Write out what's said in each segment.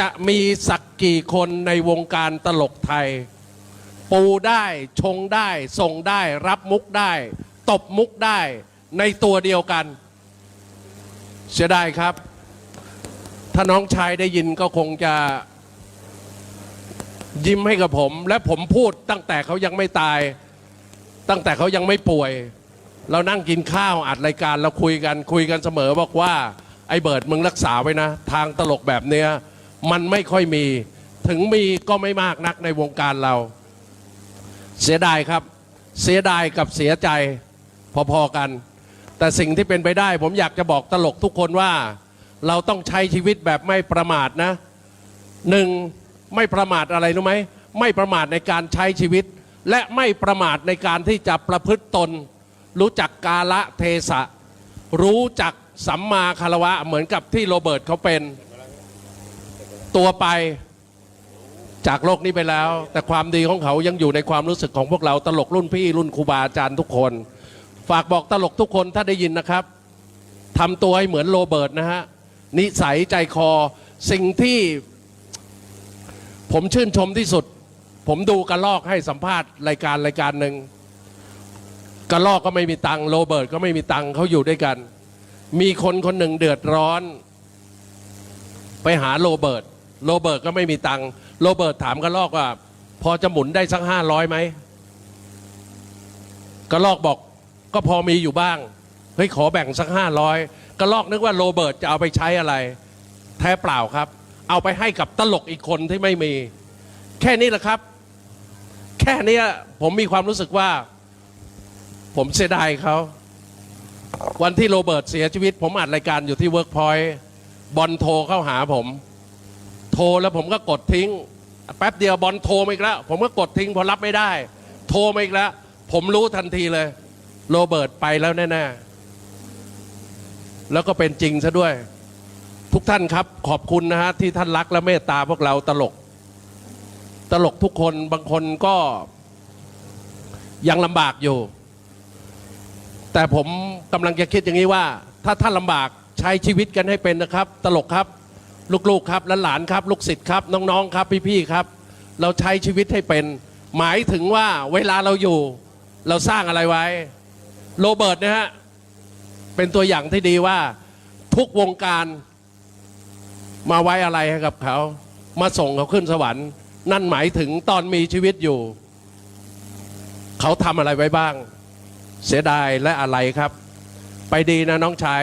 จะมีสักกี่คนในวงการตลกไทย ปูได้ชงได้ส่งได้ รับมุกได้ ตบมุกได้ในตัวเดียวกัน เสียดายครับ ถ้าน้องชายได้ยินก็คงจะยิ้มให้กับผม และผมพูดตั้งแต่เขายังไม่ตาย ตั้งแต่เขายังไม่ป่วย เรานั่งกินข้าวอัดรายการเราคุยกันคุยกันเสมอบอกว่าไอ้เบิร์ดมึงรักษาไว้นะ ทางตลกแบบเนี้ย มันไม่ค่อยมี ถึงมีก็ไม่มากนักในวงการเรา เสียดายครับ เสียดายกับเสียใจพอๆกัน แต่สิ่งที่เป็นไปได้ ผมอยากจะบอกตลกทุกคนว่า เราต้องใช้ชีวิตแบบไม่ประมาทนะหนึ่งไม่ประมาทอะไรรู้ไหมไม่ประมาทในการใช้ชีวิต และไม่ประมาทในการที่จะประพฤติตน รู้จักกาละเทศะ รู้จักสัมมาคารวะเหมือนกับที่โรเบิร์ตเขาเป็น ตัวไปจากโลกนี้ไปแล้ว แต่ความดีของเขายังอยู่ในความรู้สึกของพวกเราตลกรุ่นพี่รุ่นครูบาอาจารย์ทุกคน ฝากบอกตลกทุกคนถ้าได้ยินนะครับทำตัวให้เหมือนโรเบิร์ตนะฮะนิสัยใจคอสิ่งที่ ผมชื่นชมที่สุด ผมดูกระลอกให้สัมภาษณ์รายการรายการหนึ่งกระลอกก็ไม่มีตังโรเบิร์ตก็ไม่มีตังเขาอยู่ด้วยกัน มีคนคนหนึ่งเดือดร้อน ไปหาโรเบิร์ต โรเบิร์ตก็ไม่มีตังค์โรเบิร์ตถามกระลอกว่า พอจะหมุนได้สักห้าร้อยไหมกระลอกบอกก็พอมีอยู่บ้างเฮ้ยขอแบ่งสักห้าร้อยกระลอกนึกว่าโรเบิร์ตจะเอาไปใช้อะไร แท้เปล่าครับ เอาไปให้กับตลกอีกคนที่ไม่มี แค่นี้แหละครับ แค่นี้ผมมีความรู้สึกว่า ผมเสียดายเขาวันที่โรเบิร์ตเสียชีวิต ผมอัดรายการอยู่ที่เวิร์กพอยต์บอลโทรเข้าหาผม รแล้วผมก็กดทิ้ง แป๊บเดียวบอลโทรมาอีกแล้ว ผมก็กดทิ้งพอรับไม่ได้ โทรมาอีกแล้ว ผมรู้ทันทีเลย โรเบิร์ตไปแล้วแน่ๆ แล้วก็เป็นจริงซะด้วย ทุกท่านครับ ขอบคุณนะฮะที่ท่านรักและเมตตาพวกเราตลก ตลกทุกคนบางคนก็ยังลำบากอยู่ แต่ผมกำลังจะคิดอย่างนี้ว่า ถ้าท่านลำบากใช้ชีวิตกันให้เป็นนะครับ ตลกครับ ลูกๆครับและหลานครับ ลูกศิษย์ครับน้องๆครับ พี่ๆครับ เราใช้ชีวิตให้เป็น หมายถึงว่าเวลาเราอยู่ เราสร้างอะไรไว้ โรเบิร์ตนะฮะเป็นตัวอย่างที่ดีว่าทุกวงการมาไว้อะไรให้กับเขา มาส่งเขาขึ้นสวรรค์ นั่นหมายถึงตอนมีชีวิตอยู่ เขาทำอะไรไว้บ้าง เสียดายและอะไรครับ ไปดีนะน้องชาย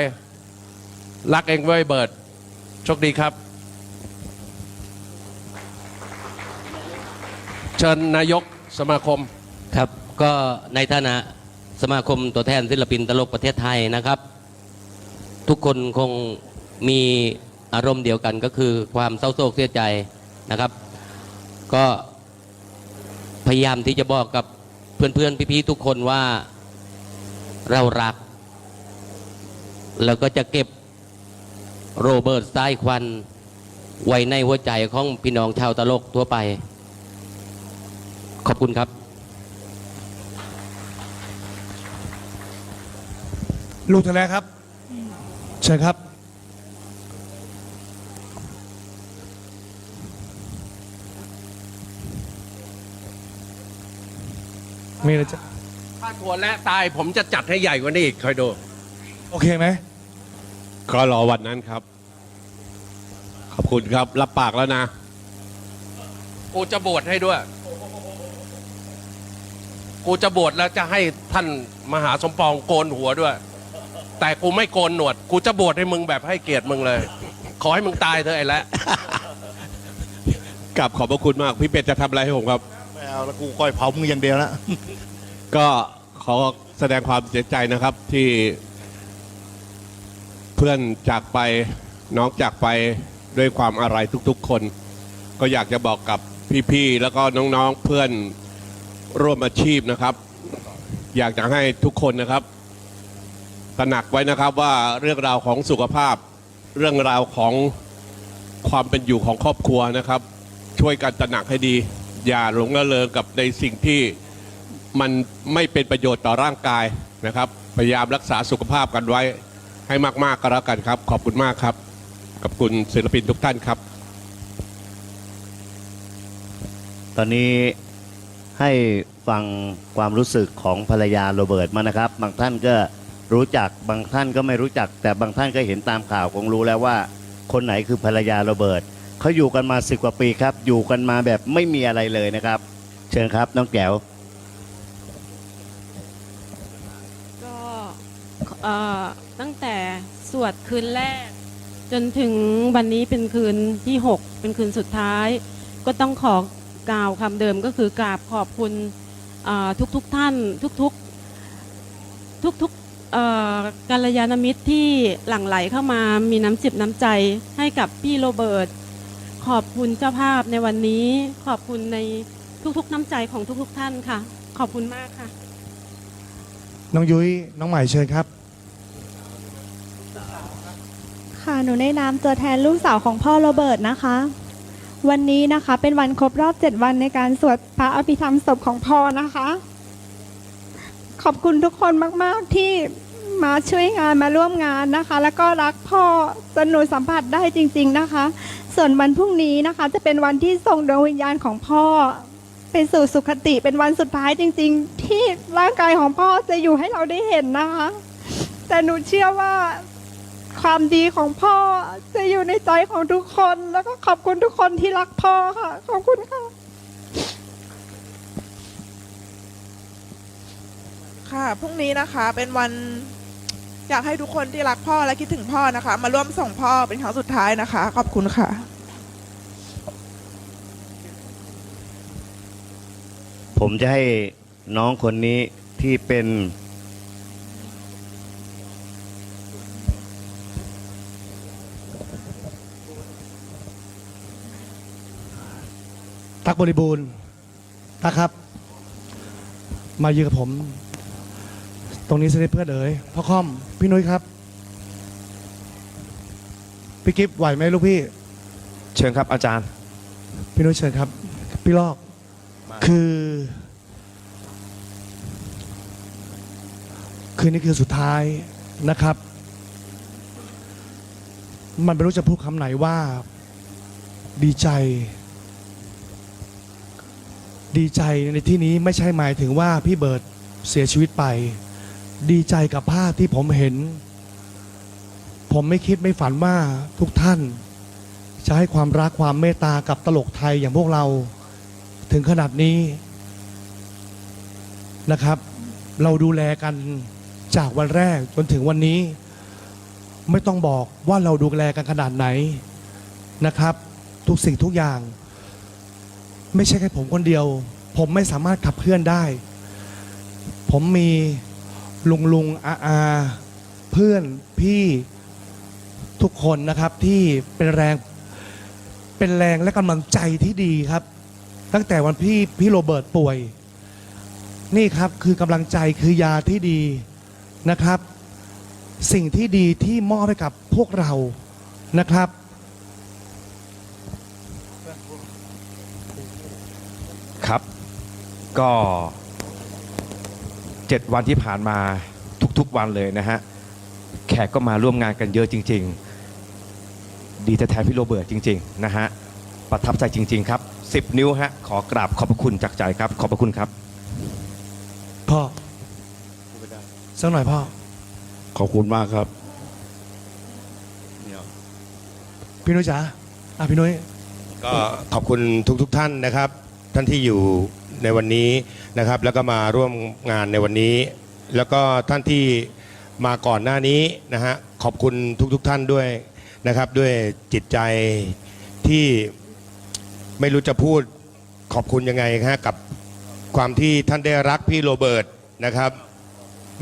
รักเองไว้เบิร์ด โชคดีครับ เชิญนายกสมาคมครับก็ในฐานะสมาคมตัวแทนศิลปินตลกประเทศไทยนะครับ ทุกคนคงมีอารมณ์เดียวกันก็คือความเศร้าโศกเสียใจนะครับ ก็พยายามที่จะบอกกับเพื่อนๆพี่ๆทุกคนว่าเรารัก แล้วก็จะเก็บ โรเบิร์ตสายควัน ไว้ในหัวใจของพี่น้องชาวตลกทั่วไป ขอบคุณครับลูกทะเลครับเชิญครับ มีอะไรจะถ้าถั่วและตายผมจะจัดให้ใหญ่กว่านี้อีกคอยดู โอเคไหม ก็รอวันนั้นครับ ขอบคุณครับ รับปากแล้วนะ กูจะบวชให้ด้วย กูจะบวชแล้วจะให้ท่านมหาสมปองโกนหัวด้วย แต่กูไม่โกนหนวด กูจะบวชให้มึงแบบให้เกียรติมึงเลย ขอให้มึงตายเถอะไอ้และ กลับขอบพระคุณมาก พี่เป็ดจะทำอะไรให้ผมครับ ไม่เอาแล้วกูก้อยเผามึงอย่างเดียวนะ ก็ขอแสดงความเสียใจนะครับที่ เพื่อนจากไปน้องจากไปด้วยความอะไรทุกๆคน ก็อยากจะบอกกับพี่ๆแล้วก็น้องๆเพื่อนร่วมอาชีพนะครับ อยากจะให้ทุกคนนะครับ ตระหนักไว้นะครับว่าเรื่องราวของสุขภาพ เรื่องราวของความเป็นอยู่ของครอบครัวนะครับ ช่วยกันตระหนักให้ดี อย่าหลงละเลงกับในสิ่งที่มันไม่เป็นประโยชน์ต่อร่างกายนะครับ พยายามรักษาสุขภาพกันไว้ ให้มากๆก็แล้วกันครับ ขอบคุณมากครับกับคุณศิลปินทุกท่านครับ ตอนนี้ให้ฟังความรู้สึกของภรรยาโรเบิร์ตมานะครับ บางท่านก็รู้จักบางท่านก็ไม่รู้จัก แต่บางท่านก็เห็นตามข่าวคงรู้แล้วว่า คนไหนคือภรรยาโรเบิร์ตเขาอยู่กันมาสิบกว่าปีครับ อยู่กันมาแบบไม่มีอะไรเลยนะครับ เชิญครับน้องแก้วก็เอ่อ ตั้งแต่สวดคืนแรก จนถึงวันนี้เป็นคืนที่ 6 เป็นคืนสุดท้าย ก็ต้องขอกล่าวคำเดิมก็คือกราบขอบคุณทุกทุกๆท่าน ทุกๆทุกๆเอ่อกัลยาณมิตรที่หลั่งไหลเข้ามามีน้ำจิบน้ำใจให้กับพี่โรเบิร์ตขอบคุณเจ้าภาพในวันนี้ ขอบคุณในทุกๆน้ำใจของทุกๆท่านค่ะ ขอบคุณมากค่ะ น้องยุ้ยน้องใหม่เชิญครับ ค่ะ หนูในนามตัวแทนลูกสาวของพ่อโรเบิร์ตนะคะ วันนี้นะคะเป็นวันครบรอบ 7 วันในการสวดพระอภิธรรมศพของพ่อนะคะ ขอบคุณทุกคนมาก ๆ ที่มาช่วยงานมาร่วมงานนะคะ แล้วก็รักพ่อจนหนูสัมผัสได้จริง ๆนะคะ ส่วนวันพรุ่งนี้นะคะ จะเป็นวันที่ส่งดวงวิญญาณของพ่อไปสู่สุคติเป็นวันสุดท้ายจริง ๆ ที่ร่างกายของพ่อจะอยู่ให้เราได้เห็นนะคะ แต่หนูเชื่อว่า ความดีของพ่อจะอยู่ในใจของทุกคน แล้วก็ขอบคุณทุกคนที่รักพ่อค่ะ ขอบคุณค่ะ ค่ะพรุ่งนี้นะคะเป็นวันอยากให้ทุกคนที่รักพ่อและคิดถึงพ่อนะคะ มาร่วมส่งพ่อเป็นครั้งสุดท้ายนะคะ ขอบคุณค่ะผมจะให้น้องคนนี้ที่เป็น ตักบริบูรณ์ตักครับ มายืนกับผม ตรงนี้เสด็จเพื่อนเอ๋ยพ่อค่อม พี่นุ้ยครับ พี่กิฟไหวไหมลูกพี่ เชิญครับอาจารย์ พี่นุ้ยเชิญครับ พี่ลอก คือ คืนนี้คือสุดท้ายนะครับ มันไม่รู้จะพูดคำไหนว่า ดีใจ ดีใจในที่นี้ไม่ใช่หมายถึงว่าพี่เบิร์ดเสียชีวิตไป ดีใจกับภาพที่ผมเห็น ผมไม่คิดไม่ฝันว่าทุกท่าน จะให้ความรักความเมตตากับตลกไทยอย่างพวกเราถึงขนาดนี้นะครับ เราดูแลกันจากวันแรกจนถึงวันนี้ ไม่ต้องบอกว่าเราดูแลกันขนาดไหนนะครับ ทุกสิ่งทุกอย่าง ไม่ใช่แค่ผมคนเดียว ผมไม่สามารถขับเคลื่อนได้ ผมมีลุงลุงอาอาเพื่อนพี่ทุกคนนะครับที่เป็นแรงเป็นแรงและกำลังใจที่ดีครับ ตั้งแต่วันพี่พี่โรเบิร์ตป่วย นี่ครับคือกำลังใจคือยาที่ดีนะครับ สิ่งที่ดีที่มอบให้กับพวกเรานะครับครับ ก็เจ็ดวันที่ผ่านมาทุกๆวันเลยนะฮะ แขกก็มาร่วมงานกันเยอะจริง ๆ ดีแทนพี่โรเบิร์ตจริง ๆ นะฮะ ประทับใจจริง ๆ ครับ 10 นิ้วฮะ ขอกราบขอบพระคุณจากใจครับ ขอบพระคุณครับ พ่อสักหน่อยพ่อ ขอบคุณมากครับ พี่นุ้ยจ๋าอะพี่นุ้ย ก็ขอบคุณทุกๆทท่านนะครับ ท่านที่อยู่ ในวันนี้นะครับ แล้วก็มาร่วมงานในวันนี้ แล้วก็ท่านที่มาก่อนหน้านี้นะฮะขอบคุณทุกๆทท่านด้วยนะครับ ด้วยจิตใจที่ไม่รู้จะพูดขอบคุณยังไงฮะกับความที่ท่านได้รักพี่โรเบิร์ตนะครับ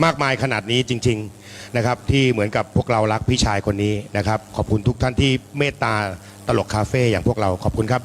มากมายขนาดนี้จริง ๆนะครับ ที่เหมือนกับพวกเรารักพี่ชายคนนี้นะครับ ขอบคุณทุกท่านที่เมตตาตลกคาเฟ่อย่างพวกเราขอบคุณครับ